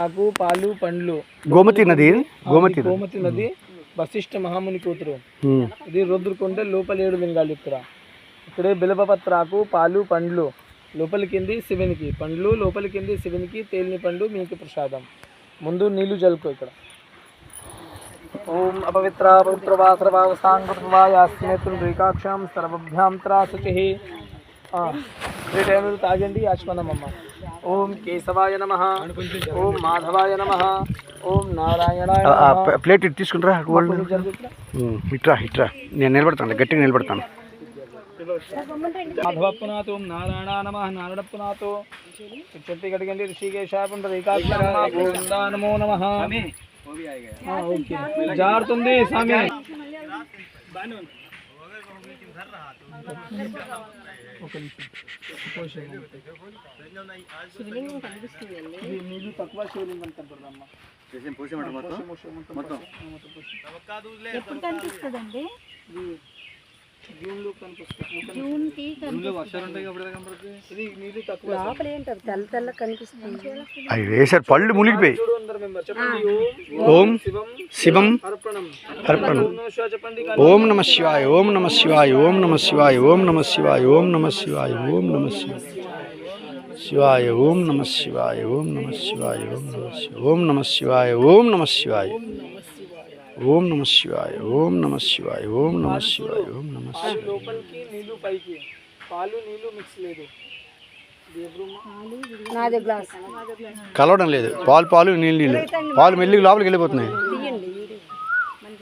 ఆకు పాలు పండ్లు గోమతి నది గోమతి గోమతి నది వశిష్ఠ మహాముని కూతురు. ఇది రుద్రకొండ లోపల ఏడు లింగాలు ఇక్కడ ఇక్కడే బిలపత్రాకు పాలు పండ్లు లోపలి కింది శివునికి పండ్లు లోపలి కింది శివునికి తేలిని పండు మీకు ప్రసాదం ముందు నీళ్ళు జలుకో ఇక్కడ ఓం అపవిత్ర పుత్రవా సర్వావసాంగృత్వా యాస్నేతులు రేఖాక్షాం సర్వభ్యాం త్రా శుచి టైంలు తాగండి ఆచమనం అమ్మ ఓం కేశవాయ నమ. ఓం మాధవాయ నమ. ఓం. ప్లే- ప్లేట్ ఇటు తీసుకుంటారా ఇట్రా ఇట్రా. నేను నిలబడతాను గట్టిగా నిలబడతాను. మాధవప్పనాథ్ నారాయణ నమ నారాయణప్పనాథ్ చెట్టు కడిగండి ఋషికేశ గోవిందా నమో నమ. ఓకే జారుతుంది స్వామి. నీళ్ళు తక్కువ శివలింగం కనపడదమ్మా ఎప్పుడు కనిపిస్తుందండి కనిపిస్తుంది. జూన్కి ఇది నీళ్ళు తక్కువ లోపల ఏంటారు తెల్ల తెల్ల కనిపిస్తుంది అవి వేసారు పళ్ళు మునిగిపోయి చూడు అందరు మెంబర్ చెప్పండి ఓం శివం శివం అర్పణం అర్పణం నమః చెప్పండి ఓం నమ శివాయ ఓం నమ శివాయ ఓం నమ శివాయ ఓం నమ శివాయ ఓం నమ శివాయ ఓం నమ శివాయ శివాయ ఓం నమ శివాయ ఓం నమ శివాయ ఓం నమ శివాయ ఓం నమ శివాయ ఓం నమ శివాయ ఓం నమ శివాయ ఓం నమ శివాయ ఓం నమ శివాయ ఓం నమ శివాయ కలవడం లేదు. పాలు పాలు నీళ్ళు నీళ్ళు. పాలు మెల్లికి లోపలికి వెళ్ళిపోతున్నాయి.